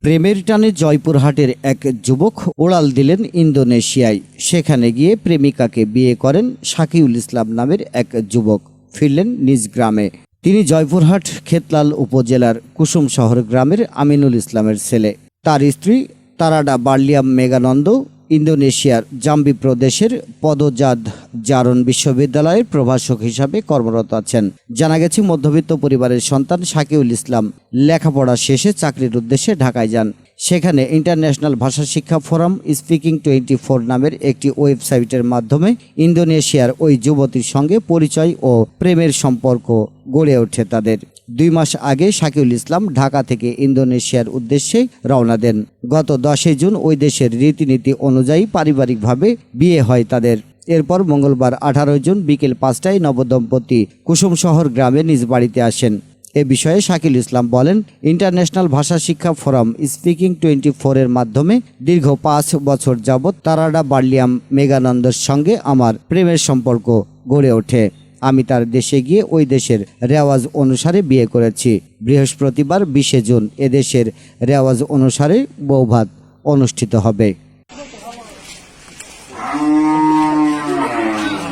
প্রেমের টানে জয়পুরহাটের এক যুবক ওড়াল দিলেন ইন্দোনেশিয়ায়। সেখানে গিয়ে প্রেমিকাকে বিয়ে করেন শাকিউল ইসলাম নামের এক যুবক। ফিরলেন নিজ গ্রামে। তিনি জয়পুরহাট খেতলাল উপজেলার কুসুম শহর গ্রামের আমিনুল ইসলামের ছেলে। তার স্ত্রী তারাডা বার্লিয়াম মেগানন্দ ইন্দোনেশিয়ার জাম্বি প্রদেশের পদজাদ জারন বিশ্ববিদ্যালয়ের প্রভাষক হিসাবে কর্মরত আছেন। জানা গেছে, মধ্যবিত্ত পরিবারের সন্তান শাকিউল ইসলাম লেখাপড়া শেষে চাকরির উদ্দেশ্যে ঢাকায় যান। সেখানে ইন্টারন্যাশনাল ভাষা শিক্ষা ফোরাম স্পিকিং টোয়েন্টি ফোর নামের একটি ওয়েবসাইটের মাধ্যমে ইন্দোনেশিয়ার ওই যুবতীর সঙ্গে পরিচয় ও প্রেমের সম্পর্ক গড়ে ওঠে তাদের। দুই মাস আগে শাকিউল ইসলাম ঢাকা থেকে ইন্দোনেশিয়ার উদ্দেশ্যে রওনা দেন। গত দশই জুন ওই দেশের রীতিনীতি অনুযায়ী পারিবারিকভাবে বিয়ে হয় তাদের। এরপর মঙ্গলবার আঠারো জুন বিকেল পাঁচটায় নবদম্পতি কুসুম শহর গ্রামে নিজ বাড়িতে আসেন। এ বিষয়ে শাকিল ইসলাম বলেন, ইন্টারন্যাশনাল ভাষা শিক্ষা ফোরাম স্পিকিং টোয়েন্টি ফোরের মাধ্যমে দীর্ঘ পাঁচ বছর যাবৎ তারাডা বার্লিয়াম মেঘানন্দের সঙ্গে আমার প্রেমের সম্পর্ক গড়ে ওঠে। আমি তার দেশে গিয়ে ওই দেশের রেওয়াজ অনুসারে বিয়ে করেছি। বৃহস্পতিবার বিশে জুন এদেশের রেওয়াজ অনুসারে বৌভাত অনুষ্ঠিত হবে।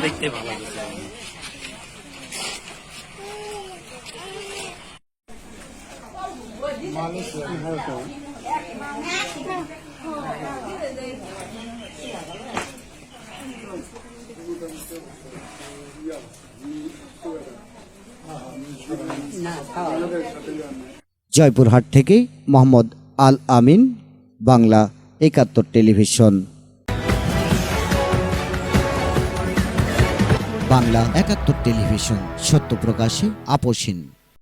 দেখতে জয়পুরহাট থেকে মোহাম্মদ আল আমিন বাংলা একাত্তর টেলিভিশন। বাংলা একাত্তর টেলিভিশন সত্য প্রকাশে আপোষহীন